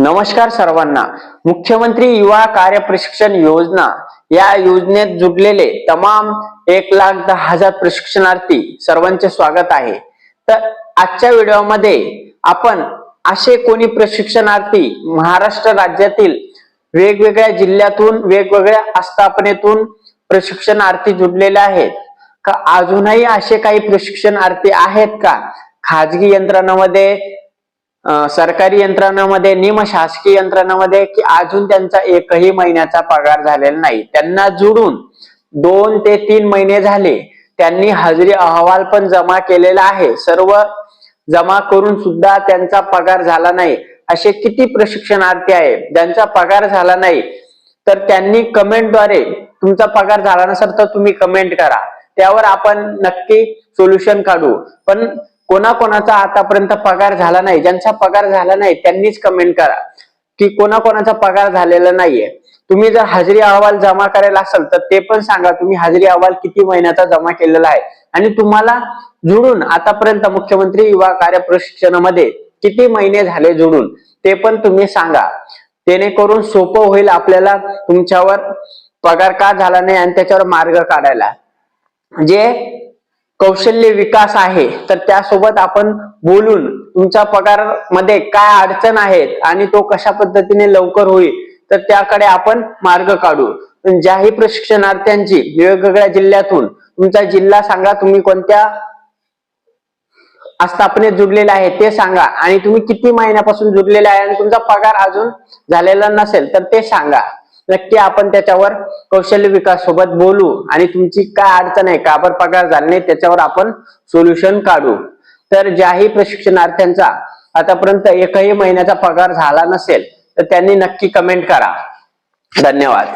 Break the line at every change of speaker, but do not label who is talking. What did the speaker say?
नमस्कार सर्वांना. मुख्यमंत्री युवा कार्य प्रशिक्षण योजना. या योजनेत जुडलेले तमाम एक लाख दहा हजार प्रशिक्षणार्थी सर्वांचे स्वागत आहे. तर आजच्या व्हिडिओमध्ये आपण असे कोणी प्रशिक्षणार्थी महाराष्ट्र राज्यातील वेगवेगळ्या जिल्ह्यातून वेगवेगळ्या आस्थापनेतून प्रशिक्षणार्थी जुडलेले आहेत? का अजूनही असे काही प्रशिक्षणार्थी आहेत का? खाजगी यंत्रणामध्ये सरकारी यंत्रणामध्ये निमशासकीय यंत्रणामध्ये की अजून त्यांचा एकही महिन्याचा पगार झालेला नाही. त्यांना जुडून दोन ते तीन महिने झाले. त्यांनी हजरी अहवाल पण जमा केलेला आहे. सर्व जमा करून सुद्धा त्यांचा पगार झाला नाही. असे किती प्रशिक्षणार्थी आहे ज्यांचा पगार झाला नाही तर त्यांनी कमेंटद्वारे तुमचा पगार झाला नसेल तर तुम्ही कमेंट करा. त्यावर आपण नक्की सोल्युशन काढू. पण कोणाकोणाचा आतापर्यंत पगार झाला नाही ज्यांचा पगार झाला नाही त्यांनीच कमेंट करा. की कोणाकोणाचा पगार झालेला नाहीये. तुम्ही जर हजेरी अहवाल जमा करायला असेल तर ते पण सांगा तुम्ही हजेरी अहवाल किती महिन्याचा जमा केलेला आहे? आणि तुम्हाला जुडून आतापर्यंत मुख्यमंत्री युवा कार्य प्रशिक्षणामध्ये किती महिने झाले जुडून ते पण तुम्ही सांगा. जेणेकरून सोपं होईल आपल्याला तुमच्यावर पगार का झाला नाही आणि त्याच्यावर मार्ग काढायला. जे कौशल्य विकास आहे तर त्यासोबत आपण बोलून तुमच्या पगारमध्ये काय अडचण आहेत आणि तो कशा पद्धतीने लवकर होईल तर त्याकडे आपण मार्ग काढू. ज्याही प्रशिक्षणार्थ्यांची वेगवेगळ्या जिल्ह्यातून तुमचा जिल्हा सांगा तुम्ही कोणत्या आस्थापनेत जुडलेले आहे ते सांगा आणि तुम्ही किती महिन्यापासून जुडलेले आहे आणि तुमचा पगार अजून झालेला नसेल तर ते सांगा. नक्की आपण त्याच्यावर कौशल्य विकास सोबत बोलू आणि तुमची काय अडचण आहे का बरं पगार झाला नाही त्याच्यावर आपण सोल्युशन काढू. तर ज्याही प्रशिक्षणार्थ्यांचा आतापर्यंत एकही महिन्याचा पगार झाला नसेल तर त्यांनी नक्की कमेंट करा. धन्यवाद.